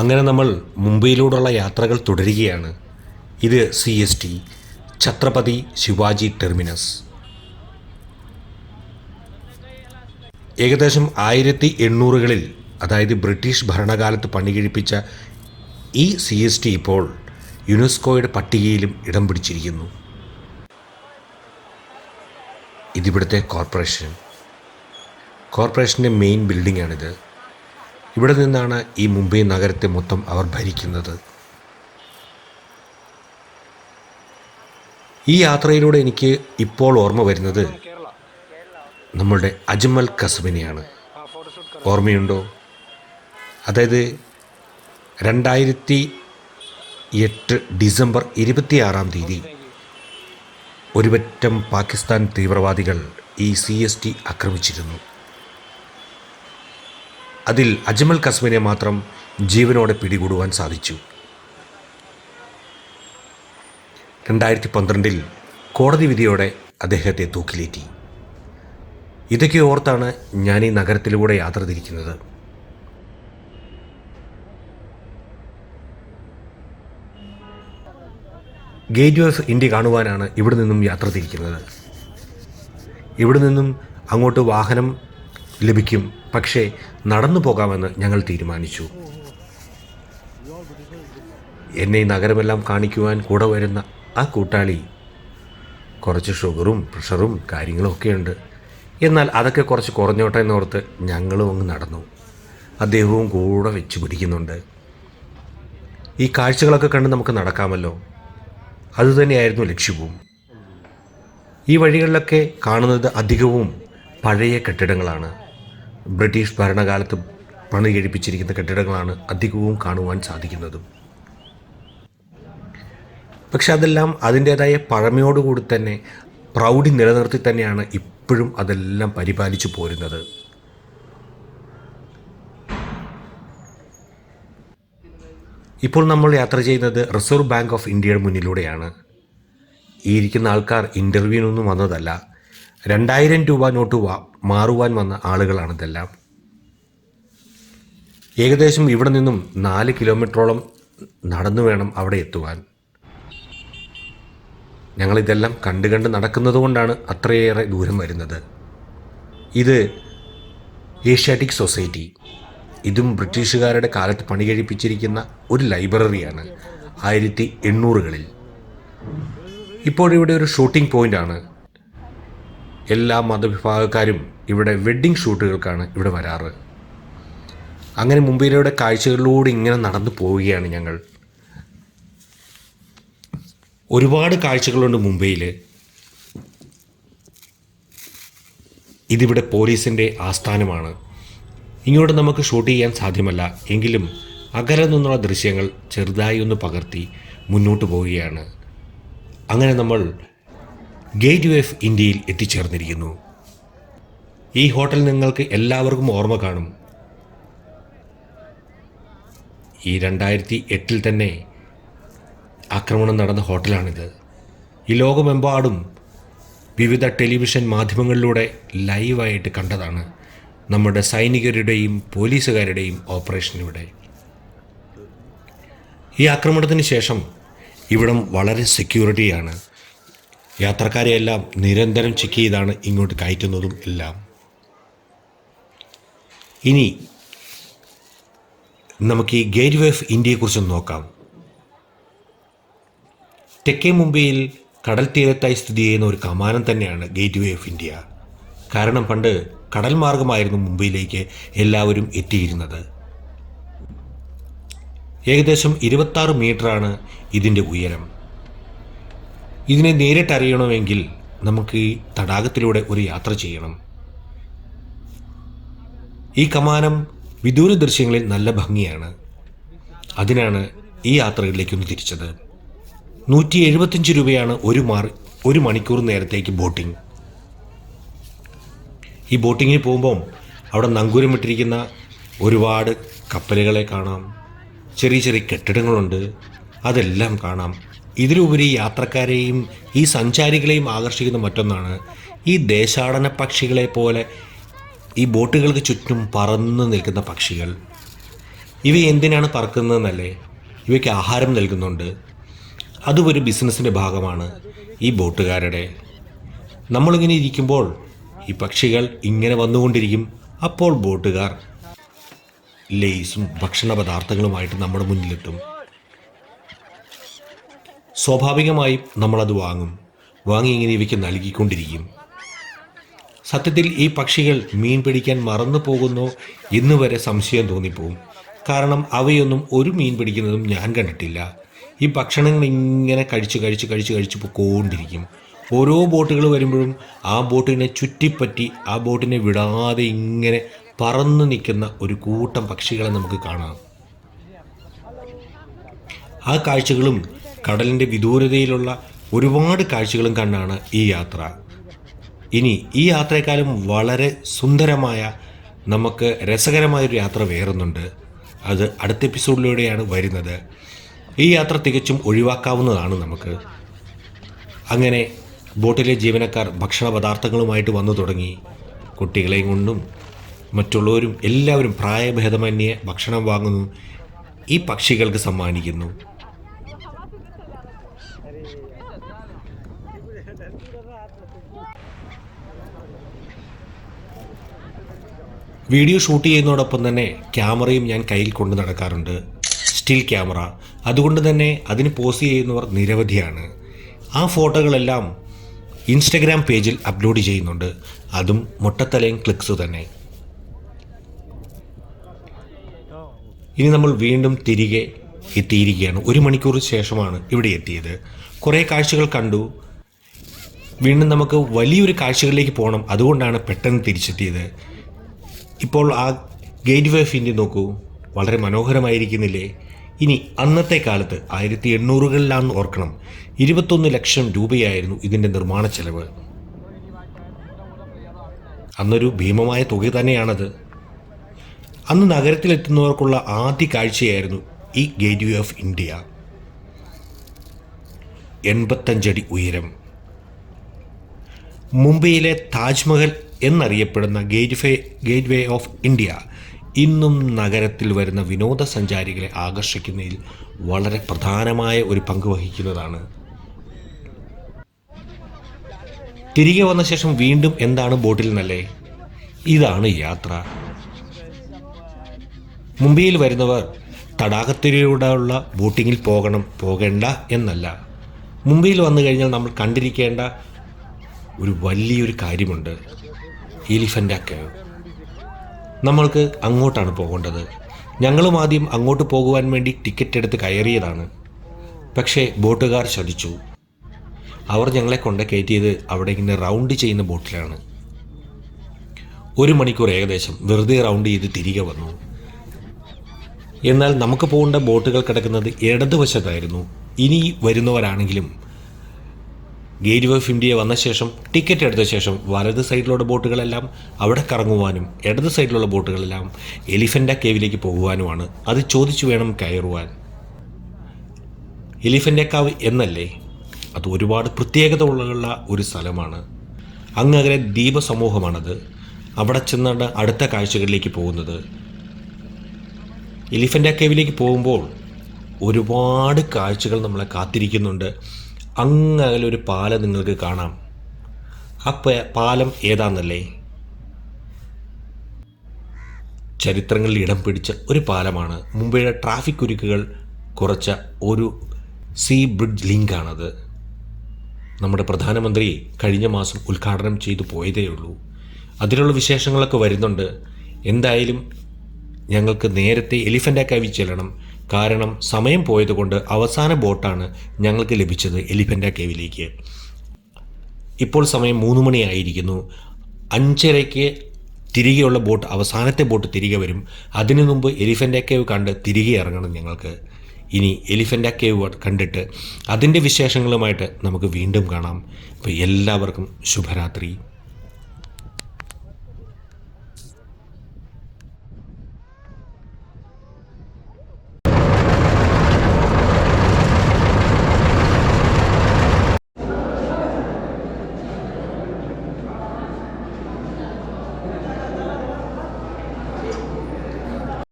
അങ്ങനെ നമ്മൾ മുംബൈയിലൂടെയുള്ള യാത്രകൾ തുടരുകയാണ്. ഇത് C S T Chhatrapati Shivaji terminus. ഏകദേശം ആയിരത്തി എണ്ണൂറുകളിൽ അതായത് ബ്രിട്ടീഷ് ഭരണകാലത്ത് പണികഴിപ്പിച്ച ഈ സി എസ് ടി ഇപ്പോൾ യുനെസ്കോയുടെ പട്ടികയിലും ഇടം പിടിച്ചിരിക്കുന്നു. ഇതിവിടുത്തെ കോർപ്പറേഷൻ. കോർപ്പറേഷന്റെ മെയിൻ ബിൽഡിംഗാണിത്. ഇവിടെ നിന്നാണ് ഈ മുംബൈ നഗരത്തെ മൊത്തം അവർ ഭരിക്കുന്നത്. ഈ യാത്രയിലൂടെ എനിക്ക് ഇപ്പോൾ ഓർമ്മ വരുന്നത് നമ്മളുടെ അജ്മൽ കസബിനെയാണ്. ഓർമ്മയുണ്ടോ? അതായത് രണ്ടായിരത്തി എട്ട് ഡിസംബർ ഇരുപത്തിയാറാം തീയതി ഒരുപറ്റം പാകിസ്ഥാൻ തീവ്രവാദികൾ ഈ സി എസ് ടി ആക്രമിച്ചിരുന്നു. അതിൽ അജ്മൽ കസ്മിനെ മാത്രം ജീവനോടെ പിടികൂടുവാൻ സാധിച്ചു. രണ്ടായിരത്തി പന്ത്രണ്ടിൽ കോടതി വിധിയോടെ അദ്ദേഹത്തെ തൂക്കിലേറ്റി. ഇതൊക്കെ ഓർത്താണ് ഞാൻ ഈ നഗരത്തിലൂടെ യാത്ര തിരിക്കുന്നത്. ഗേറ്റ് ഓഫ് ഇന്ത്യ കാണുവാനാണ് ഇവിടെ നിന്നും യാത്ര തിരിക്കുന്നത്. ഇവിടെ നിന്നും അങ്ങോട്ട് വാഹനം ലഭിക്കും. പക്ഷേ നടന്നു പോകാമെന്ന് ഞങ്ങൾ തീരുമാനിച്ചു. എന്നെ നഗരമെല്ലാം കാണിക്കുവാൻ കൂടെ വരുന്ന ആ കൂട്ടാളി കുറച്ച് ഷുഗറും പ്രഷറും കാര്യങ്ങളും ഒക്കെയുണ്ട് എന്നാൽ അതൊക്കെ കുറച്ച് കുറഞ്ഞോട്ടെ എന്നോർത്ത് ഞങ്ങളും അങ്ങ് നടന്നു. അദ്ദേഹവും കൂടെ വെച്ച് പിടിക്കുന്നുണ്ട്. ഈ കാഴ്ചകളൊക്കെ കണ്ട് നമുക്ക് നടക്കാമല്ലോ. അതുതന്നെയായിരുന്നു ലക്ഷ്യവും. ഈ വഴികളിലൊക്കെ കാണുന്നത് അധികവും പഴയ കെട്ടിടങ്ങളാണ്. ബ്രിട്ടീഷ് ഭരണകാലത്ത് പണി കഴിപ്പിച്ചിരിക്കുന്ന കെട്ടിടങ്ങളാണ് അധികവും കാണുവാൻ സാധിക്കുന്നതും. പക്ഷെ അതെല്ലാം അതിന്റേതായ പഴമയോടുകൂടി തന്നെ പ്രൗഢി നിലനിർത്തി തന്നെയാണ് ഇപ്പോഴും അതെല്ലാം പരിപാലിച്ചു പോരുന്നത്. ഇപ്പോൾ നമ്മൾ യാത്ര ചെയ്യുന്നത് റിസർവ് ബാങ്ക് ഓഫ് ഇന്ത്യയുടെ മുന്നിലൂടെയാണ്. ഈ ഇരിക്കുന്ന ആൾക്കാർ ഇന്റർവ്യൂവിനൊന്നും വന്നതല്ല. രണ്ടായിരം രൂപ നോട്ട് മാറുവാൻ വന്ന ആളുകളാണ് ഇതെല്ലാം. ഏകദേശം ഇവിടെ നിന്നും നാല് കിലോമീറ്ററോളം നടന്നു വേണം അവിടെ എത്തുവാൻ. ഞങ്ങളിതെല്ലാം കണ്ട് കണ്ട് നടക്കുന്നത് കൊണ്ടാണ് അത്രയേറെ ദൂരം വരുന്നത്. ഇത് ഏഷ്യാറ്റിക് സൊസൈറ്റി. ഇതും ബ്രിട്ടീഷുകാരുടെ കാലത്ത് പണി കഴിപ്പിച്ചിരിക്കുന്ന ഒരു ലൈബ്രറിയാണ് ആയിരത്തി എണ്ണൂറുകളിൽ. ഇപ്പോഴിവിടെ ഒരു ഷൂട്ടിംഗ് പോയിന്റാണ് എല്ലാ മതവിഭാഗക്കാരും ഇവിടെ വെഡ്ഡിംഗ് ഷൂട്ടുകൾക്കാണ് ഇവിടെ വരാറ്. അങ്ങനെ മുംബൈയിലൂടെ കാഴ്ചകളിലൂടെ ഇങ്ങനെ നടന്നു പോവുകയാണ് ഞങ്ങൾ. ഒരുപാട് കാഴ്ചകളുണ്ട് മുംബൈയിൽ ഇതിവിടെ പോലീസിന്റെ ആസ്ഥാനമാണ്. ഇങ്ങോട്ട് നമുക്ക് ഷൂട്ട് ചെയ്യാൻ സാധ്യമല്ല. എങ്കിലും അകലെ നിന്നുള്ള ദൃശ്യങ്ങൾ ചെറുതായി ഒന്ന് പകർത്തി മുന്നോട്ട് പോവുകയാണ്. അങ്ങനെ നമ്മൾ ഗേറ്റ് വേ ഓഫ് ഇന്ത്യയിൽ എത്തിച്ചേർന്നിരിക്കുന്നു. ഈ ഹോട്ടൽ നിങ്ങൾക്ക് എല്ലാവർക്കും ഓർമ്മ കാണും. ഈ രണ്ടായിരത്തി എട്ടിൽ തന്നെ ആക്രമണം നടന്ന ഹോട്ടലാണിത്. ഈ ലോകമെമ്പാടും വിവിധ ടെലിവിഷൻ മാധ്യമങ്ങളിലൂടെ ലൈവായിട്ട് കണ്ടതാണ് നമ്മുടെ സൈനികരുടെയും പോലീസുകാരുടെയും ഓപ്പറേഷൻ ഇവിടെ. ഈ ആക്രമണത്തിന് ശേഷം ഇവിടം വളരെ സെക്യൂരിറ്റിയാണ്. യാത്രക്കാരെയെല്ലാം നിരന്തരം ചെക്ക് ചെയ്താണ് ഇങ്ങോട്ട് കയറ്റുന്നതും എല്ലാം. ഇനി നമുക്ക് ഈ ഗേറ്റ് വേ ഓഫ് ഇന്ത്യയെക്കുറിച്ചൊന്ന് നോക്കാം. തെക്കേ മുംബൈയിൽ കടൽ തീരത്തായി സ്ഥിതി ചെയ്യുന്ന ഒരു കമാനം തന്നെയാണ് ഗേറ്റ് വേ ഓഫ് ഇന്ത്യ കാരണം പണ്ട് കടൽ മാർഗമായിരുന്നു മുംബൈയിലേക്ക് എല്ലാവരും എത്തിയിരുന്നത്. ഏകദേശം ഇരുപത്താറ് മീറ്ററാണ് ഇതിന്റെ ഉയരം. ഇതിനെ നേരിട്ടറിയണമെങ്കിൽ നമുക്ക് ഈ തടാകത്തിലൂടെ ഒരു യാത്ര ചെയ്യണം. ഈ കമാനം വിദൂര ദൃശ്യങ്ങളിൽ നല്ല ഭംഗിയാണ്. അതിനാണ് ഈ യാത്രകളിലേക്കൊന്ന് തിരിച്ചത്. നൂറ്റി എഴുപത്തഞ്ച് രൂപയാണ് ഒരു മാർ ഒരു മണിക്കൂർ നേരത്തേക്ക് ബോട്ടിംഗ്. ഈ ബോട്ടിങ്ങിന് പോകുമ്പം അവിടെ നങ്കൂരമിട്ടിരിക്കുന്ന ഒരുപാട് കപ്പലുകളെ കാണാം. ചെറിയ ചെറിയ കെട്ടിടങ്ങളുണ്ട്. അതെല്ലാം കാണാം. ഇതിലുപരി യാത്രക്കാരെയും ഈ സഞ്ചാരികളെയും ആകർഷിക്കുന്ന മറ്റൊന്നാണ് ഈ ദേശാടന പക്ഷികളെ പോലെ ഈ ബോട്ടുകൾക്ക് ചുറ്റും പറന്ന് നിൽക്കുന്ന പക്ഷികൾ. ഇവ എന്തിനാണ് പറക്കുന്നതെന്നല്ലേ? ഇവയ്ക്ക് ആഹാരം നൽകുന്നുണ്ട്. അതും ഒരു ബിസിനസ്സിന്റെ ഭാഗമാണ് ഈ ബോട്ടുകാരുടെ. നമ്മളിങ്ങനെ ഇരിക്കുമ്പോൾ ഈ പക്ഷികൾ ഇങ്ങനെ വന്നുകൊണ്ടിരിക്കും. അപ്പോൾ ബോട്ടുകാർ ലേസും ഭക്ഷണ പദാർത്ഥങ്ങളുമായിട്ട് നമ്മുടെ മുന്നിലെത്തും. സ്വാഭാവികമായും നമ്മളത് വാങ്ങും. വാങ്ങി ഇങ്ങനെ ഇവയ്ക്ക് നൽകിക്കൊണ്ടിരിക്കും. സത്യത്തിൽ ഈ പക്ഷികൾ മീൻ പിടിക്കാൻ മറന്നു പോകുന്നോ എന്ന് വരെ സംശയം തോന്നിപ്പോവും. കാരണം അവയൊന്നും ഒരു മീൻ പിടിക്കുന്നതും ഞാൻ കണ്ടിട്ടില്ല. ഈ ഭക്ഷണങ്ങൾ ഇങ്ങനെ കഴിച്ച് കഴിച്ച് കഴിച്ച് കഴിച്ച് പോയിക്കൊണ്ടിരിക്കും ഓരോ ബോട്ടുകൾ വരുമ്പോഴും ആ ബോട്ടിനെ ചുറ്റിപ്പറ്റി ആ ബോട്ടിനെ വിടാതെ ഇങ്ങനെ പറന്നു നിൽക്കുന്ന ഒരു കൂട്ടം പക്ഷികളെ നമുക്ക് കാണാം. ആ കാഴ്ചകളും കടലിന്റെ വിദൂരതയിലുള്ള ഒരുപാട് കാഴ്ചകളും കണ്ടാണ് ഈ യാത്ര. ഇനി ഈ യാത്രയെക്കാളും വളരെ സുന്ദരമായ നമുക്ക് രസകരമായൊരു യാത്ര വേറുന്നുണ്ട്. അത് അടുത്ത എപ്പിസോഡിലൂടെയാണ് വരുന്നത്. ഈ യാത്ര തികച്ചും ഒഴിവാക്കാവുന്നതാണ് നമുക്ക്. അങ്ങനെ ബോട്ടിലെ ജീവനക്കാർ ഭക്ഷണ പദാർത്ഥങ്ങളുമായിട്ട് വന്നു തുടങ്ങി. കുട്ടികളെയും കൊണ്ടും മറ്റുള്ളവരും എല്ലാവരും പ്രായഭേദമന്യേ ഭക്ഷണം വാങ്ങുന്നു. ഈ പക്ഷികൾക്ക് സമ്മാനിക്കുന്നു. വീഡിയോ ഷൂട്ട് ചെയ്യുന്നതോടൊപ്പം തന്നെ ക്യാമറയും ഞാൻ കയ്യിൽ കൊണ്ട് നടക്കാറുണ്ട്. Still camera. അതുകൊണ്ട് തന്നെ അതിന് പോസ്റ്റ് ചെയ്യുന്നവർ നിരവധിയാണ്. ആ ഫോട്ടോകളെല്ലാം ഇൻസ്റ്റഗ്രാം പേജിൽ അപ്ലോഡ് ചെയ്യുന്നുണ്ട്. അതും മുട്ടത്തലയും ക്ലിക്സ് തന്നെ. ഇനി നമ്മൾ വീണ്ടും തിരികെ എത്തിയിരിക്കുകയാണ്. ഒരു മണിക്കൂർ ശേഷമാണ് ഇവിടെ എത്തിയത്. കുറേ കാഴ്ചകൾ കണ്ടു. വീണ്ടും നമുക്ക് വലിയൊരു കാഴ്ചകളിലേക്ക് പോകണം. അതുകൊണ്ടാണ് പെട്ടെന്ന് തിരിച്ചെത്തിയത്. ഇപ്പോൾ ആ ഗേറ്റ് വേ ഓഫ് ഇന്ത്യ നോക്കൂ. വളരെ മനോഹരമായിരിക്കുന്നില്ലേ? ഇനി അന്നത്തെ കാലത്ത് ആയിരത്തി എണ്ണൂറുകളിലാണെന്ന് ഓർക്കണം. ഇരുപത്തൊന്ന് ലക്ഷം രൂപയായിരുന്നു ഇതിന്റെ നിർമ്മാണ ചെലവ്. അന്നൊരു ഭീമമായ തുക തന്നെയാണത്. അന്ന് നഗരത്തിലെത്തുന്നവർക്കുള്ള ആദ്യ കാഴ്ചയായിരുന്നു ഈ ഗേറ്റ് വേ ഓഫ് ഇന്ത്യ. എൺപത്തഞ്ചടി ഉയരം. മുംബൈയിലെ താജ്മഹൽ എന്നറിയപ്പെടുന്ന gate way gate way of India ഇന്നും നഗരത്തിൽ വരുന്ന വിനോദസഞ്ചാരികളെ ആകർഷിക്കുന്നതിൽ വളരെ പ്രധാനമായ ഒരു പങ്ക് വഹിക്കുന്നതാണ്. തിരികെ വന്ന ശേഷം വീണ്ടും എന്താണ് ബോട്ടിൽ നിന്നല്ലേ ഇതാണ് യാത്ര. മുംബൈയിൽ വരുന്നവർ തടാകത്തിലൂടെയുള്ള ബോട്ടിങ്ങിൽ പോകണം പോകേണ്ട എന്നല്ല. മുംബൈയിൽ വന്നു കഴിഞ്ഞാൽ നമ്മൾ കണ്ടിരിക്കേണ്ട ഒരു വലിയൊരു കാര്യമുണ്ട്. എലിഫന്റ് കേവ് നമ്മൾക്ക് അങ്ങോട്ടാണ് പോകേണ്ടത്. ഞങ്ങളും ആദ്യം അങ്ങോട്ട് പോകുവാൻ വേണ്ടി ടിക്കറ്റ് എടുത്ത് കയറിയതാണ്. പക്ഷേ ബോട്ടുകാർ ചതിച്ചു അവർ ഞങ്ങളെ കൊണ്ട് കയറ്റിയത് അവിടെ ഇങ്ങനെ റൗണ്ട് ചെയ്യുന്ന ബോട്ടിലാണ്. ഒരു മണിക്കൂർ ഏകദേശം വെറുതെ റൗണ്ട് ചെയ്ത് തിരികെ വന്നു. എന്നാൽ നമുക്ക് പോകേണ്ട ബോട്ടുകൾ കിടക്കുന്നത് ഇടതുവശത്തായിരുന്നു. ഇനി വരുന്നവരാണെങ്കിലും ഗേറ്റ് വേ ഓഫ് ഇന്ത്യ വന്ന ശേഷം ടിക്കറ്റ് എടുത്ത ശേഷം വലത് സൈഡിലുള്ള ബോട്ടുകളെല്ലാം അവിടെ കറങ്ങുവാനും ഇടത് സൈഡിലുള്ള ബോട്ടുകളെല്ലാം എലിഫന്റ കേവിലേക്ക് പോകുവാനുമാണ്. അത് ചോദിച്ചു വേണം കയറുവാൻ. എലിഫന്റ കാവ് എന്നല്ലേ? അത് ഒരുപാട് പ്രത്യേകത ഉള്ള ഒരു സ്ഥലമാണ്. അങ്ങകലെ ദ്വീപസമൂഹമാണത്. അവിടെ ചെന്നാണ് അടുത്ത കാഴ്ചകളിലേക്ക് പോകുന്നത്. എലിഫന്റ കേവിലേക്ക് പോകുമ്പോൾ ഒരുപാട് കാഴ്ചകൾ നമ്മളെ കാത്തിരിക്കുന്നുണ്ട്. അങ്ങകലെ ഒരു പാലം നിങ്ങൾക്ക് കാണാം. ആ പാലം ഏതാന്നല്ലേ? ചരിത്രങ്ങളിൽ ഇടം പിടിച്ച ഒരു പാലമാണ്. മുംബൈയുടെ ട്രാഫിക് കുരുക്കുകൾ കുറച്ച ഒരു സീ ബ്രിഡ്ജ് ലിങ്കാണത് നമ്മുടെ പ്രധാനമന്ത്രി കഴിഞ്ഞ മാസം ഉദ്ഘാടനം ചെയ്തു പോയതേ ഉള്ളൂ. അതിലുള്ള വിശേഷങ്ങളൊക്കെ വരുന്നുണ്ട്. എന്തായാലും ഞങ്ങൾക്ക് നേരത്തെ എലിഫന്റ് കാവി ചെല്ലണം. കാരണം സമയം പോയതുകൊണ്ട് അവസാന ബോട്ടാണ് ഞങ്ങൾക്ക് ലഭിച്ചത് എലിഫന്റ കേവിലേക്ക്. ഇപ്പോൾ സമയം മൂന്ന് മണിയായിരിക്കുന്നു. അഞ്ചരയ്ക്ക് തിരികെയുള്ള ബോട്ട് അവസാനത്തെ ബോട്ട് തിരികെ വരും. അതിനു മുമ്പ് എലിഫന്റ കേവ് കണ്ട് തിരികെ ഇറങ്ങണം ഞങ്ങൾക്ക്. ഇനി എലിഫന്റ കേവ് കണ്ടിട്ട് അതിന്റെ വിശേഷങ്ങളുമായിട്ട് നമുക്ക് വീണ്ടും കാണാം. അപ്പോൾ എല്ലാവർക്കും ശുഭരാത്രി.